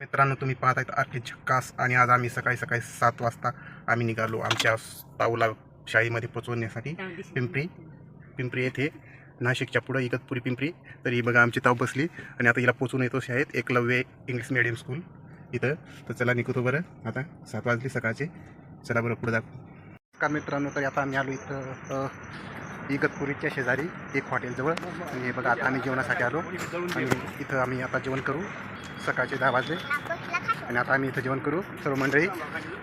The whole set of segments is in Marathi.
मित्रांनो तुम्ही पाहत आहेत आरके झक्कास आणि आज आम्ही सकाळी सकाळी सात वाजता आम्ही निघालो आमच्या ताऊला शाळेमध्ये पोचवण्यासाठी पिंपरी. पिंपरी येथे नाशिकच्या पुढं इगतपुरी पिंपरी. तर ही बघा आमची ताव बसली आणि आता हिला पोचून येतो शाळेत एकलव्य इंग्लिश मिडियम स्कूल इथं. तर चला निघतो बरं. आता सात वाजले सकाळचे. चला बरं पुढं दाखव. का मित्रांनो तर आता आम्ही आलो इथं इगतपुरीच्या शेजारी एक हॉटेलजवळ आणि हे बघा आता आम्ही जेवणासाठी आलो. आणि इथं आम्ही आता जेवण करू. सकाळचे दहा वाजले. आणि आता आम्ही इथं जेवण करू. सर्व मंडळी.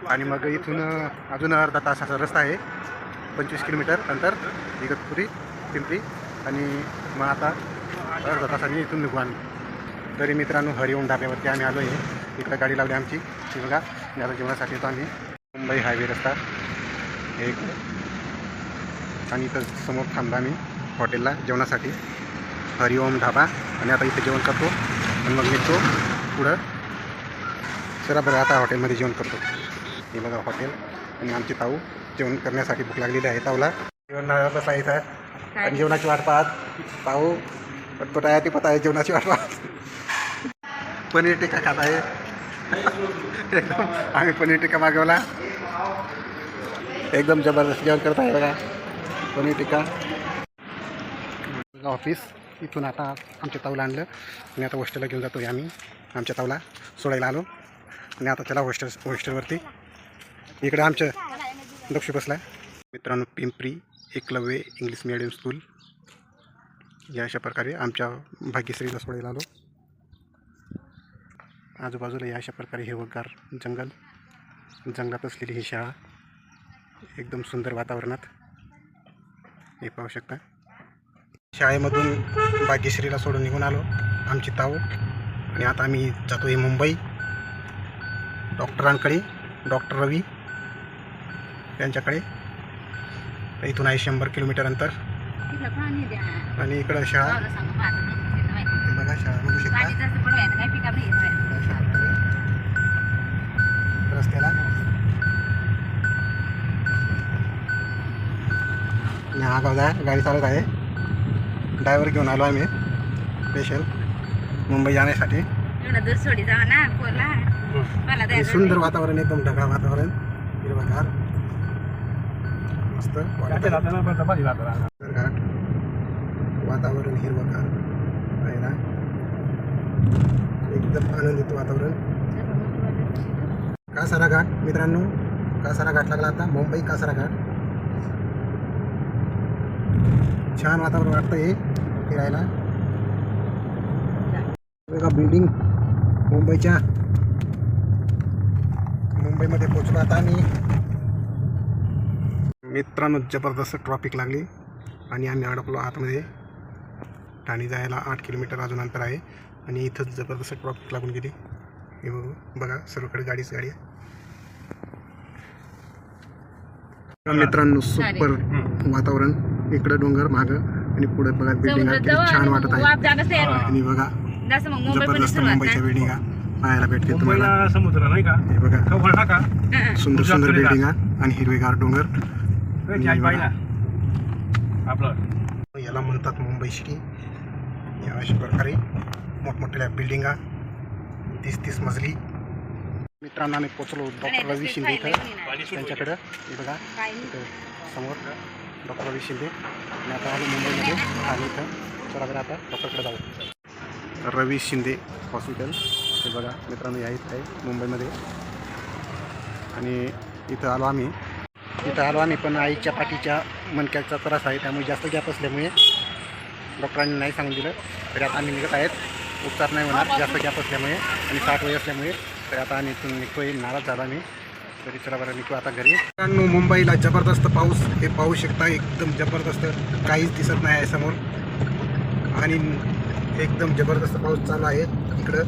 आणि मग इथून अजून अर्धा तासाचा रस्ता आहे. पंचवीस किलोमीटर अंतर. इगतपुरी पिंपरी. आणि मग आता अर्धा तासाने इथून निघू आम्ही. तरी मित्रांनो हरिओम ढाब्यावरती आम्ही आलो आहे इकडं गाडी लावली आमची. ती बघा. आता जेवणासाठी येतो आम्ही. मुंबई हायवे रस्ता. हे आणि इथं समोर थांबला आम्ही हॉटेलला जेवणासाठी. हरिओम ढाबा. आणि आता इथे जेवण करतो. आणि मग निघतो पुढं. चला बरं आता हॉटेलमध्ये जेवण करतो. हे बघा हॉटेल आणि आमची ताऊ जेवण करण्यासाठी भूक लागलेली आहे. ताऊला जेवण बसला इथं. आणि जेवणाची वाट पाहत. ताऊ पटपट आहे ती पत आहे जेवणाची वाट पाहत. पनीर टिक्का खात आहे. एकदम आम्ही पनीर टिक्का मागवला. एकदम जबरदस्त जेवण करत आहे बघा. पनीर टिका ऑफिस. इथून आता आमच्या ताऊला आणलं. आणि आता हॉस्टेलला घेऊन जातो आम्ही. आमच्या ताऊला सोडायला आलो. आणि आता त्याला हॉस्टेल हॉस्टेलवरती. इकडे आमच्या लक्ष बसला. मित्रांनो Pimpri Eklavya English medium school. या अशा प्रकारे आमच्या भाग्यश्रीला सोडायला आलो. आजूबाजूला या अशा प्रकारे हिवगार जंगल. जंगलात असलेली ही शाळा. एकदम सुंदर वातावरणात. हे पाहू शकता. शाळेमधून भाग्यश्रीला सोडून निघून आलो. आमची ताऊ. आणि आता आम्ही जातो आहे मुंबई डॉक्टरांकडे डॉक्टर रवी यांच्याकडे. इथून आहे शंभर किलोमीटर अंतर. आणि इकडं शाळा. बघा शाळा बघू शकता अशा प्रकारे रस्त्याला आणि हा बघा गाडी चालत आहे. ड्रायव्हर घेऊन आलो आम्ही. स्पेशल मुंबई जाण्यासाठी. सुंदर वातावरण एकदम ढगाळ वातावरण. हिरवगार. मस्त. निसर्गात वातावरण. हिरवगार. आहे ना? एकदम आनंदित वातावरण. कासारा घाट मित्रांनो. कासारा घाट लागला आता. मुंबई कासारा घाट छान वातावरण वाटतं हे फिरायला. बघा बिल्डिंग मुंबईच्या. मुंबईमध्ये पोचलो आता आणि मित्रांनो जबरदस्त ट्रॉफिक लागली आणि आम्ही अडकलो आतमध्ये. ठाणे जायला आठ किलोमीटर अजून अंतर आहे आणि इथं जबरदस्त ट्रॉफिक लागून गेली. हे बघू बघा सर्वकडे गाडीच गाडी आहे. मित्रांनो सुपर वातावरण. इकडं डोंगर माग आणि पुढे बघा बिल्डिंग छान वाटत आहे. आणि बघा जबरदस्त मुंबईच्या बिल्डिंग पाहायला भेटते तुम्हाला. समुद्र नाही का? हे बघा. सुंदर सुंदर बिल्डिंग आणि हिरवेगार डोंगर. आपलं. याला म्हणतात मुंबई सिटी या अशा प्रकारे मोठमोठ्या बिल्डिंगा तीस तीस मजली. मित्रांनो आम्ही पोचलो डॉक्टर रवी शिंदे इथं. त्यांच्याकडं. हे बघा समोर. डॉक्टर रवी शिंदे. आणि आता आलो मुंबईमध्ये आणि इथं. चला बरं आता डॉक्टरकडे जाऊ. रवी शिंदे हॉस्पिटल. हे बघा मित्रांनो या इथं आहे मुंबईमध्ये. आणि इथं आलो आम्ही. इथं आलो आम्ही पण आईच्या पाठीच्या मणक्याचा त्रास आहे त्यामुळे जास्त गॅप असल्यामुळे डॉक्टरांनी नाही सांगून दिलं तरी आता आम्ही निघत आहेत. उपचार नाही होणार जास्त गॅप असल्यामुळे आणि साठ वय असल्यामुळे. तर आता आम्ही इथून निघतोय नाराज झाला मी तरी चला बरं निघतो आता घरी. मित्रांनो मुंबईला जबरदस्त पाऊस हे पाहू शकता. एकदम जबरदस्त काहीच दिसत नाही आहे समोर. आणि एकदम जबरदस्त पाऊस चालू आहे इकडं.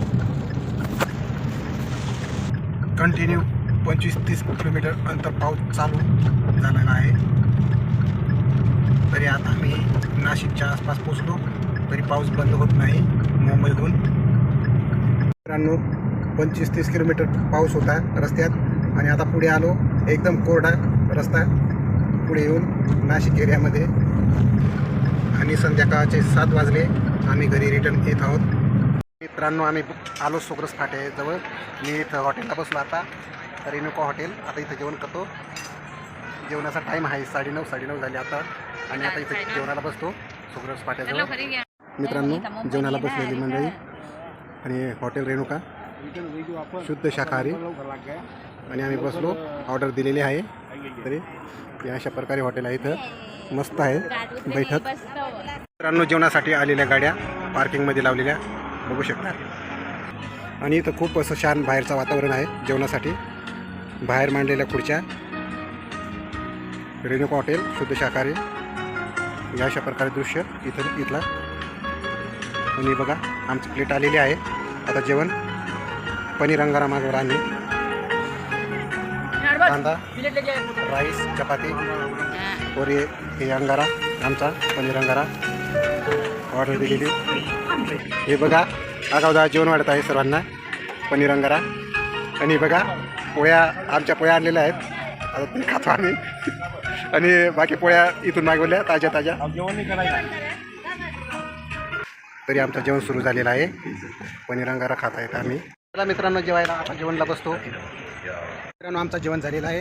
कंटिन्यू पंचवीस तीस किलोमीटर अंतर पाऊस चालू झालेला आहे. तरी आता आम्ही नाशिकच्या आसपास पोचलो तरी पाऊस बंद होत नाही मुंबईहून. मित्रांनो पंचवीस तीस किलोमीटर पाऊस होता रस्त्यात. आणि आता पुढे आलो एकदम कोरडा रस्ता पुढे येऊन नाशिक एरियामध्ये. आणि संध्याकाळचे सात वाजले आम्ही घरी रिटर्न येत आहोत. मित्रांनो आम्ही आलो सोग्रस फाट्याजवळ मी इथं हॉटेलला बसलो आता. रेणुका हॉटेल आता इथं जेवण करतो. जेवणाचा टाईम आहे साडेनऊ साडेनऊ झाले आता. आणि आता इथं जेवणाला बसतो सोग्रस फाट्याजवळ मित्रांनो जेवणाला बसलेली मंडळी. आणि हॉटेल रेणुका. शुद्ध शाकाहारी. आणि आम्ही बसलो. ऑर्डर दिलेली आहे. तरी या अशा प्रकारे हॉटेल आहे इथं. मस्त आहे. बैठक. मित्रांनो जेवणासाठी आलेल्या गाड्या पार्किंगमध्ये लावलेल्या. बघू शकता. आणि इथं खूप असं छान बाहेरचं वातावरण आहे जेवणासाठी. बाहेर मांडलेल्या खुर्च्या. रेणुका हॉटेल शुद्ध शाकाहारी. या अशा प्रकारे दृश्य इथं इथला. आणि बघा आमची प्लेट आलेली आहे. आता जेवण. पनीर अंगारा मागवर आम्ही कांदा राईस चपाती पोरी हे अंगारा आमचा पनीर अंगारा. ऑर्डर दिलेली. हे बघा आगावदा जेवण वाढत आहे सर्वांना. पनीर अंगारा. आणि बघा पोळ्या आमच्या पोळ्या आणलेल्या आहेत. आता ते खातो आम्ही. आणि बाकी पोळ्या इथून मागवल्या ताज्या ताज्या. तरी आमचं जेवण सुरू झालेलं आहे. पनीर अंगारा खात आहेत आम्ही. मित्रांनो जेवायला आपण जेवणला बसतो. मित्रांनो आमचं जेवण झालेलं आहे.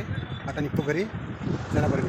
आता निघतो घरी. चला बरं